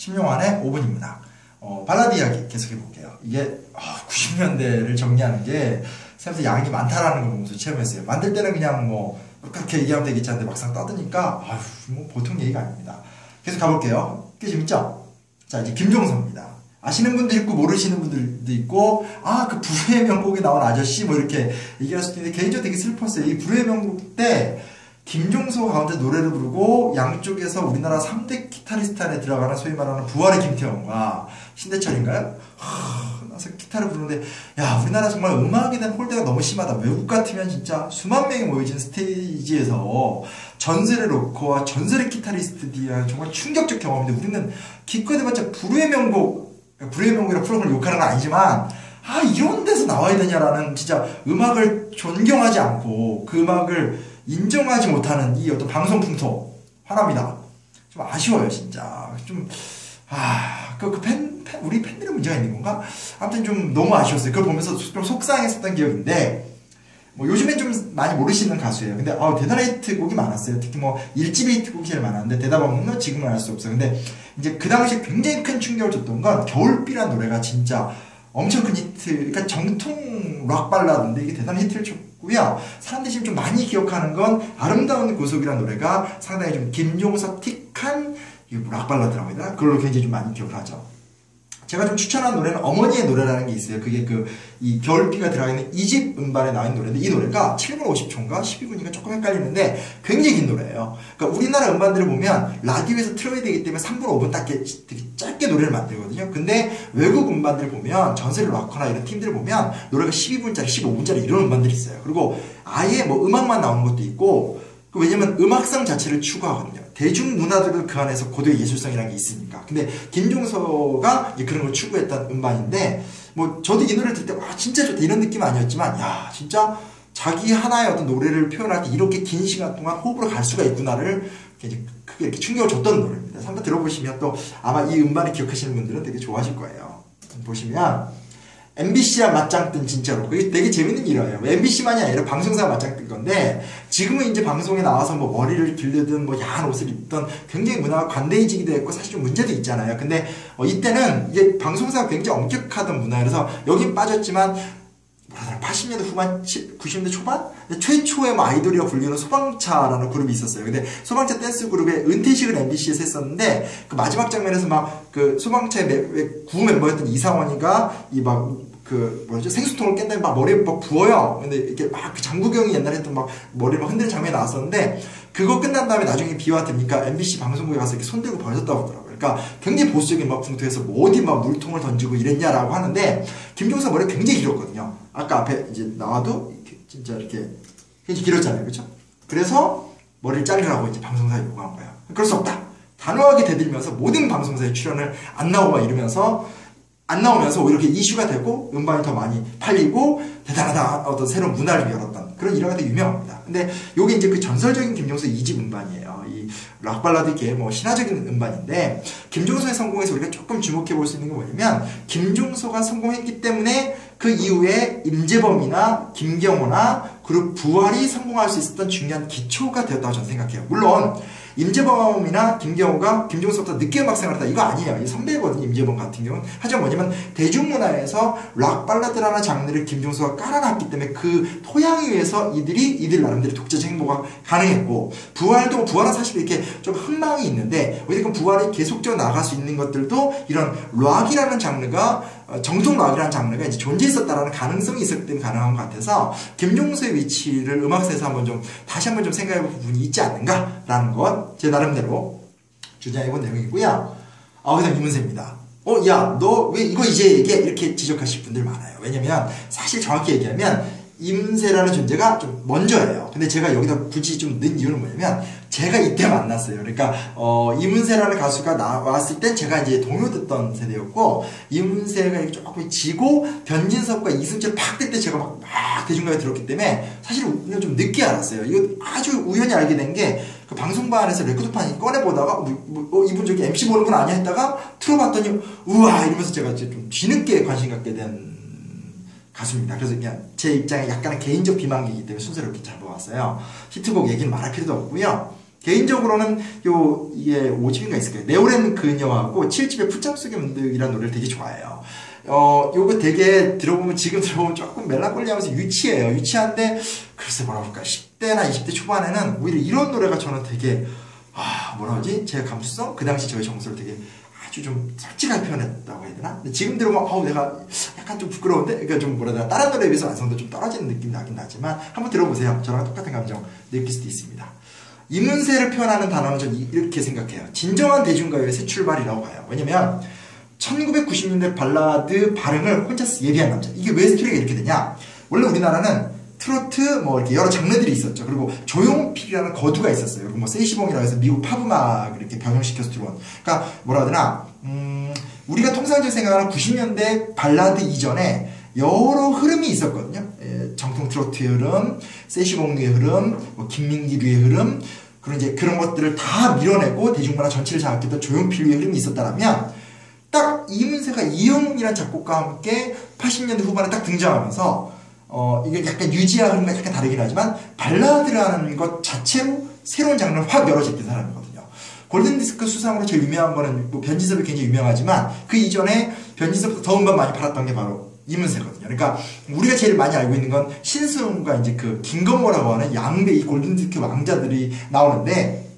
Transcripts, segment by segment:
10년 안에 5분입니다. 어, 발라드 이야기 계속해 볼게요. 이게 어, 90년대를 정리하는 게 생각보다 양이 많다라는 걸 보면서 체험했어요. 만들 때는 그냥 뭐 그렇게 얘기하면 되겠지 하는데 막상 떠드니까 아휴 뭐 보통 얘기가 아닙니다. 계속 가볼게요. 꽤 재밌죠? 자 이제 김종서입니다. 아시는 분도 있고 모르시는 분들도 있고 아 그 불후의 명곡에 나온 아저씨 뭐 이렇게 얘기할 수도 있는데 개인적으로 되게 슬펐어요. 이 불후의 명곡 때 김종서 가운데 노래를 부르고 양쪽에서 우리나라 3대 기타리스트 안에 들어가는 소위 말하는 부활의 김태형과 신대철인가요? 하, 나서 기타를 부르는데 야 우리나라 정말 음악에 대한 홀대가 너무 심하다. 외국 같으면 진짜 수만 명이 모여진 스테이지에서 전설의 로커와 전설의 기타리스트들이 정말 충격적 경험인데 우리는 기껏 해봤자 불후의 명곡 불후의 명곡이라 프로그램을 욕하는 건 아니지만 아 이런 데서 나와야 되냐라는 진짜 음악을 존경하지 않고 그 음악을 인정하지 못하는 이 어떤 방송 풍토 화납니다. 좀 아쉬워요 진짜 좀 아, 그, 그 팬, 팬, 우리 팬들의 문제가 있는 건가? 아무튼 좀 너무 아쉬웠어요. 그걸 보면서 좀 속상했었던 기억인데, 뭐 요즘엔 좀 많이 모르시는 가수예요. 근데 아 대단한 히트곡이 많았어요. 특히 뭐 1집의 히트곡이 제일 많았는데 대답 없는 건 지금은 알 수 없어요. 근데 이제 그 당시에 굉장히 큰 충격을 줬던 건 겨울비란 노래가 진짜 엄청 큰 히트, 그러니까 정통 락 발라드인데 이게 대단한 히트를 쳤 고요. 사람들이 지금 좀 많이 기억하는 건 아름다운 고속이라는 노래가 상당히 좀 김종서 틱한 락 발라드라고 해야 되나? 그걸로 굉장히 좀 많이 기억을 하죠. 제가 좀 추천한 노래는 어머니의 노래라는 게 있어요. 그게 그, 이 겨울비가 들어가 있는 이집 음반에 나온 노래인데, 이 노래가 7분 50초인가 12분인가 조금 헷갈리는데, 굉장히 긴 노래예요. 그러니까 우리나라 음반들을 보면, 라디오에서 틀어야 되기 때문에 3분 5분 딱 노래를 만들거든요. 근데 외국 음반들 보면, 전세를 락커나 이런 팀들 보면, 노래가 12분짜리, 15분짜리 이런 음반들이 있어요. 그리고 아예 뭐 음악만 나오는 것도 있고, 왜냐면 음악성 자체를 추구하거든요. 대중문화들은 그 안에서 고도의 예술성이라는 게 있으니까. 근데 김종서가 그런 걸 추구했던 음반인데, 뭐 저도 이 노래를 들을 때, 와, 진짜 좋다. 이런 느낌 아니었지만, 야, 진짜 자기 하나의 어떤 노래를 표현할 때 이렇게 긴 시간 동안 호흡으로 갈 수가 있구나를 이제 크게 이렇게 충격을 줬던 노래입니다. 한번 들어보시면 또 아마 이 음반을 기억하시는 분들은 되게 좋아하실 거예요. 보시면, MBC와 맞짱 뜬 진짜로 그게 되게 재밌는 일이에요. MBC만이 아니라 방송사와 맞짱 뜬 건데 지금은 이제 방송에 나와서 뭐 머리를 길르든 뭐 야한 옷을 입던 굉장히 문화가 관대해지기도 했고 사실 좀 문제도 있잖아요. 근데 어, 이때는 이게 방송사가 굉장히 엄격하던 문화라서 여긴 빠졌지만 80년대 후반, 90년대 초반? 최초의 뭐 아이돌이라 불리는 소방차라는 그룹이 있었어요. 근데 소방차 댄스 그룹의 은퇴식을 MBC에서 했었는데 그 마지막 장면에서 막 그 소방차의 구 멤버였던 이상원이가 이막 그 뭐죠 생수통을 깬 다음에 막 머리에 막 부어요. 근데 이렇게 막 그 장국영이 옛날에 했던 막 머리를 막 흔드는 장면이 나왔었는데 그거 끝난 다음에 나중에 비와 되니까 MBC 방송국에 가서 이렇게 손 들고 벌었다고 하더라고요. 그러니까 굉장히 보수적인 막 풍토에서 뭐 어디 막 물통을 던지고 이랬냐라고 하는데 김종서 머리가 굉장히 길었거든요. 아까 앞에 이제 나와도 이렇게 진짜 이렇게 굉장히 길었잖아요. 그렇죠? 그래서 머리를 자르라고 이제 방송사에 요구한 거예요. 그럴 수 없다. 단호하게 대들면서 모든 방송사에 출연을 안 나오고 막 이러면서 안 나오면서 오히려 이렇게 이슈가 되고 음반이 더 많이 팔리고 대단하다 어떤 새로운 문화를 열었던 그런 일화가 유명합니다. 근데 요게 이제 그 전설적인 김종서 2집 음반이에요. 이 락발라드계 뭐 신화적인 음반인데 김종서의 성공에서 우리가 조금 주목해 볼 수 있는 게 뭐냐면 김종서가 성공했기 때문에 그 이후에 임재범이나 김경호나 그리고 부활이 성공할 수 있었던 중요한 기초가 되었다고 저는 생각해요. 물론 임재범이나 김경호가 김종서부터 늦게 음악 생활을 했다 이거 아니에요. 이 선배거든요. 임재범 같은 경우는. 하지만 뭐냐면 대중문화에서 락 발라드라는 장르를 김종서가 깔아놨기 때문에 그 토양에 의해서 이들이 이들 나름대로 독자적 행보가 가능했고 부활도 부활은 사실 이렇게 좀 흥망이 있는데 어쨌든 부활이 계속적으로 나갈 수 있는 것들도 이런 락이라는 장르가 정통 락이라는 장르가 이제 존재했었다라는 가능성이 있었기 때문에 가능한 것 같아서 김종서의 위치를 음악사에서 한번 좀 다시 한번 좀 생각해 볼 부분이 있지 않는가라는 것제 나름대로 주장해 본 내용이고요. 아, 그다음 이문세입니다. 어, 야, 너 왜 이거 이제 얘기해? 이렇게 지적하실 분들 많아요. 왜냐면 사실 정확히 얘기하면 임세라는 존재가 좀 먼저예요. 근데 제가 여기다 굳이 좀 넣은 이유는 뭐냐면 제가 이때 만났어요. 그러니까 어, 이문세라는 가수가 나왔을 때 제가 이제 동요 듣던 세대였고 이문세가 이렇게 조금 지고 변진섭과 이승철 팍될 때 제가 막, 막 대중가에 들었기 때문에 사실 우리가 좀 늦게 알았어요. 이거 아주 우연히 알게 된 게 그 방송반 안에서 레코드판 꺼내보다가 뭐, 뭐, 어, 이분 저기 MC 보는 분 아니야 했다가 틀어봤더니 우와 이러면서 제가 이제 좀 뒤늦게 관심 갖게 된 가수입니다. 그래서 그냥 제 입장에 약간의 개인적 비만기이기 때문에 순서를 이렇게 잡아왔어요. 히트곡 얘기는 말할 필요도 없고요. 개인적으로는 요 이게 5집인가 있을 거예요. 네오렌 그녀하고 7집의 풋장 속의 문득이라는 노래를 되게 좋아해요. 어, 요거 되게 들어보면 지금 들어보면 조금 멜랑콜리하면서 유치해요. 유치한데 글쎄 뭐라 그럴까 10대나 20대 초반에는 오히려 이런 노래가 저는 되게 아 뭐라 하지 제 감수성 그 당시 저의 정서를 되게 아주 좀 솔직하게 표현했다고 해야 되나? 근데 지금 들어보면 어우 내가 약간 좀 부끄러운데 그러니까 좀 뭐라 해야 다른 노래에 비해서 완성도 좀 떨어지는 느낌 나긴 나지만 한번 들어보세요. 저랑 똑같은 감정 느낄 수도 있습니다. 이문세를 표현하는 단어는 전 이렇게 생각해요. 진정한 대중가요의 새 출발이라고 봐요. 왜냐면 1990년대 발라드 발음을 혼자 예비한 남자. 이게 왜 스토리가 이렇게 되냐? 원래 우리나라는 트로트 뭐 이렇게 여러 장르들이 있었죠. 그리고 조용필이라는 거두가 있었어요. 그리고 뭐 세이시봉이라고 해서 미국 팝음악을 이렇게 변형시켜서 들어온. 그러니까 뭐라 하더나 음, 우리가 통상적으로 생각하는 90년대 발라드 이전에 여러 흐름이 있었거든요. 예, 정통 트로트의 흐름, 세시봉류의 흐름, 뭐 김민기류의 흐름, 그런 이제 그런 것들을 다 밀어내고 대중문화 전체를 장악했던 조용필류의 흐름이 있었다면 딱 이문세가 이영웅이라는 작곡가와 함께 80년대 후반에 딱 등장하면서 어 이게 약간 유지와 흐름과 약간 다르긴 하지만 발라드라는 것 자체로 새로운 장르를 확 열어제낀 사람이거든요. 골든디스크 수상으로 제일 유명한 거는 뭐 변진섭이 굉장히 유명하지만 그 이전에 변진섭보다 더 음반 많이 팔았던 게 바로 이문세거든요. 그러니까 우리가 제일 많이 알고 있는 건 신승훈과 이제 그 김건모라고 하는 양대 이 골든디스크 왕자들이 나오는데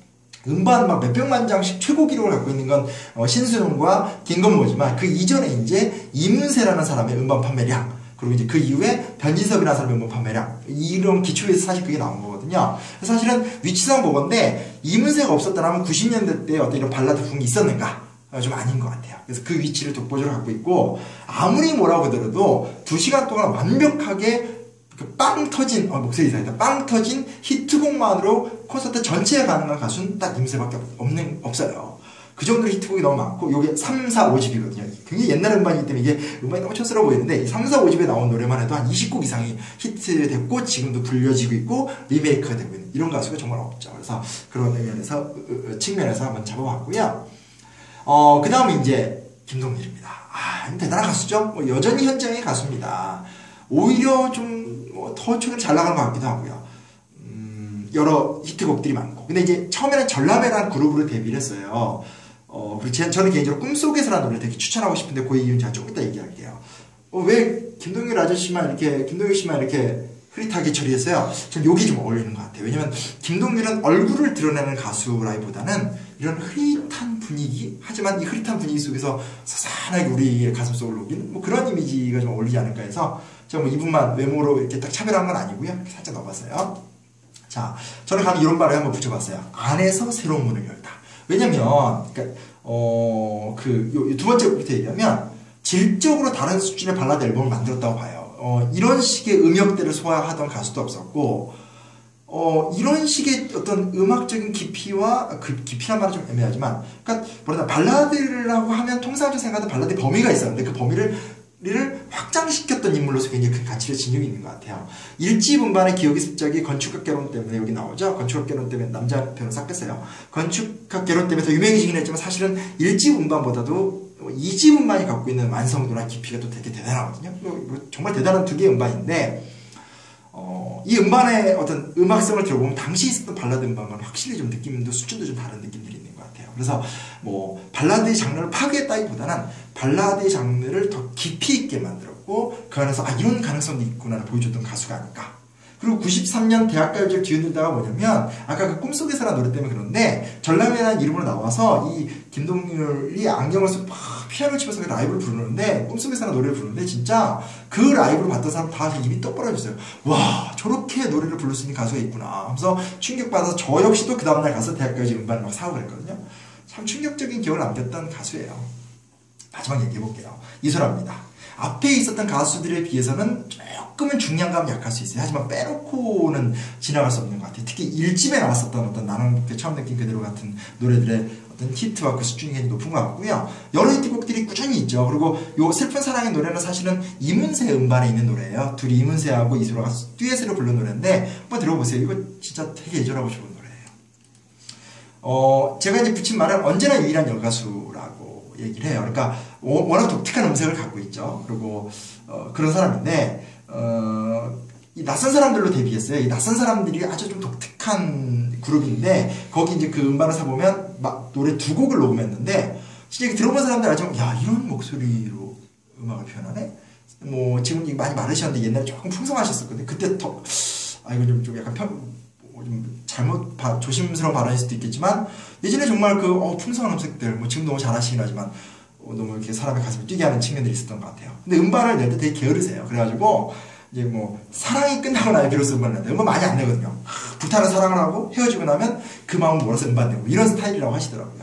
음반 막 몇백만 장씩 최고 기록을 갖고 있는 건 어, 신수용과 김건모지만 그 이전에 이제 이문세라는 사람의 음반 판매량 그리고 이제 그 이후에 변진섭이라는 사람의 음반 판매량 이런 기초에서 사실 그게 나온 거 거든요. 사실은 위치상 보건데 이문세가 없었다면 90년대 때 어떤 이런 발라드 붐이 있었는가? 어, 좀 아닌 것 같아요. 그래서 그 위치를 독보적으로 갖고 있고 아무리 뭐라고 하더라도 두 시간 동안 완벽하게 그빵 터진 어, 목소리 이상했다. 빵 터진 히트곡만으로 콘서트 전체에 가능한 가수는 딱 임세밖에 없는 없어요. 그 정도로 히트곡이 너무 많고 요게 3, 4, 5집이거든요. 굉장히 옛날 음반이기 때문에 이게 음반이 너무 촌스러워 보이는데 3, 4, 5집에 나온 노래만 해도 한 20곡 이상이 히트됐고 지금도 불려지고 있고 리메이크가 되고 있는 이런 가수가 정말 없죠. 그래서 그런 의미에서 측면에서 한번 잡아봤고요. 어, 그 다음에 이제 김동률입니다. 아, 대단한 가수죠. 뭐 여전히 현장의 가수입니다. 오히려 좀더 최근 잘 나가는 것 같기도 하고요. 음, 여러 히트곡들이 많고. 근데 이제 처음에는 전람회라는 그룹으로 데뷔를 했어요. 어, 그리고 저는 개인적으로 꿈속에서라는 노래를 되게 추천하고 싶은데 그 이유는 제가 좀 이따 얘기할게요. 어, 왜 김동률 아저씨만 이렇게, 김동률 씨만 이렇게 흐릿하게 처리했어요. 전 여기 좀 어울리는 것 같아요. 왜냐면 김동률은 얼굴을 드러내는 가수라기보다는 이런 흐릿한 분위기, 하지만 이 흐릿한 분위기 속에서 사산하게 우리의 가슴 속을 녹이는 뭐 그런 이미지가 좀 어울리지 않을까 해서 제가 뭐 이분만 외모로 이렇게 딱 차별한 건 아니고요. 살짝 넣어봤어요. 자, 저는 감히 이런 말을 한번 붙여봤어요. 안에서 새로운 문을 열다. 왜냐면, 그러니까, 어, 그, 두 번째부터 얘기하면, 질적으로 다른 수준의 발라드 앨범을 만들었다고 봐요. 어, 이런 식의 음역대를 소화하던 가수도 없었고, 어, 이런 식의 어떤 음악적인 깊이와, 그 깊이란 말은 좀 애매하지만, 그러니까, 뭐라 발라드라고 하면 통상적으로 생각하는 발라드의 범위가 있었는데, 그 범위를 를 확장시켰던 인물로서 굉장히 큰 가치를 지니고 있는 것 같아요. 일집 음반의 기억의 습작이 건축학 개론 때문에 여기 나오죠. 건축학 개론 때문에 남자 표현을 싹 뺐어요. 건축학 개론 때문에 더 유명해지긴 했지만 사실은 일집 음반보다도 이집 음반이 갖고 있는 완성도나 깊이가 또 되게 대단하거든요. 뭐, 뭐 정말 대단한 두 개의 음반인데 어, 이 음반의 어떤 음악성을 들어보면 당시 있었던 발라드 음반과는 확실히 좀 느낌도 수준도 좀 다른 느낌들이 있는 것 같아요. 그래서 뭐 발라드의 장르를 파괴했다기보다는 발라드의 장르를 더 깊이 있게 만들었고 그 안에서 아 이런 가능성도 있구나를 보여줬던 가수가 아닐까. 그리고 93년 대학가요제를 뒤흔들다가 뭐냐면 아까 그 꿈속에서라는 노래 때문에 그런데 전람회라는 이름으로 나와서 이 김동률이 안경을 쓰고 피아노 치면서 그 라이브를 부르는데 꿈속에서라는 노래를 부르는데 진짜 그 라이브를 봤던 사람 다 입이 떡 벌어졌어요. 와 저렇게 노래를 부를 수 있는 가수가 있구나 하면서 충격받아서 저 역시도 그 다음날 가서 대학가요제 음반을 막 사고 그랬거든요. 참 충격적인 기억을 남겼던 가수예요. 마지막 얘기해 볼게요. 이소라입니다. 앞에 있었던 가수들에 비해서는 조금은 중량감이 약할 수 있어요. 하지만 빼놓고는 지나갈 수 없는 것 같아요. 특히 일집에 나왔었던 어떤 나는 처음 느낀 그대로 같은 노래들의 히트와 그 수준이 높은 것 같고요. 여러 히트곡들이 꾸준히 있죠. 그리고 요 슬픈 사랑의 노래는 사실은 이문세 음반에 있는 노래예요. 둘이 이문세하고 이소라가 듀엣으로 부른 노래인데 한번 들어보세요. 이거 진짜 되게 예절하고 좋은 노래예요. 어, 제가 이제 붙인 말은 언제나 유일한 여가수라고 얘기를 해요. 그러니까 워낙 독특한 음색을 갖고 있죠. 그리고 어, 그런 사람인데 어, 이 낯선 사람들로 데뷔했어요. 이 낯선 사람들이 아주 좀 독특한 그룹인데 거기 이제 그 음반을 사보면 막 노래 두 곡을 녹음했는데 진짜 들어본 사람들 알지만 야 이런 목소리로 음악을 표현하네. 뭐 지금 많이 마르셨는데 옛날에 조금 풍성하셨었거든요. 그때 더 아 이거 좀, 좀 약간 편, 뭐좀 잘못 바, 조심스러운 발언일 수도 있겠지만 예전에 정말 그 어, 풍성한 음색들 뭐 지금 너무 잘하시긴 하지만 어, 너무 이렇게 사람의 가슴을 뛰게 하는 측면들이 있었던 것 같아요. 근데 음반을 낼 때 되게 게으르세요. 그래가지고 이제 뭐 사랑이 끝나고 나면 비로소 음반을 낸다. 음반 많이 안 내거든요. 불타는 사랑을 하고 헤어지고 나면 그 마음을 몰아서 음반 내고 이런 스타일이라고 하시더라고요.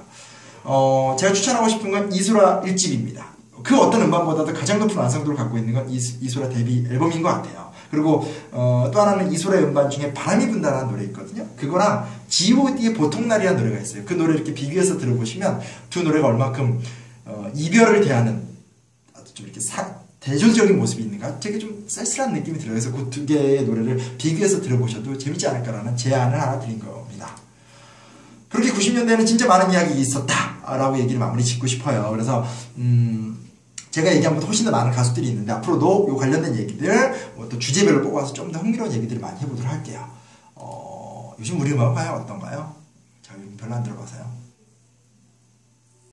어, 제가 추천하고 싶은 건 이소라 1집입니다. 그 어떤 음반보다도 가장 높은 완성도를 갖고 있는 건 이소라 데뷔 앨범인 것 같아요. 그리고 어, 또 하나는 이소라의 음반 중에 바람이 분다라는 노래 있거든요. 그거랑 G.O.D의 보통 날이라는 노래가 있어요. 그 노래 이렇게 비교해서 들어보시면 두 노래가 얼마큼 어, 이별을 대하는 좀 이렇게 사, 대조적인 모습이 있는가 되게 좀 쓸쓸한 느낌이 들어요. 그래서 그 두 개의 노래를 비교해서 들어보셔도 재밌지 않을까라는 제안을 하나 드린 겁니다. 그렇게 90년대에는 진짜 많은 이야기 있었다라고 얘기를 마무리 짓고 싶어요. 그래서 음, 제가 얘기한 것보다 훨씬 더 많은 가수들이 있는데 앞으로도 이 관련된 얘기들 뭐 또 주제별로 뽑아서 좀 더 흥미로운 얘기들을 많이 해보도록 할게요. 어, 요즘 우리 음악 과연 어떤가요? 자, 별로 안 들어봐서요.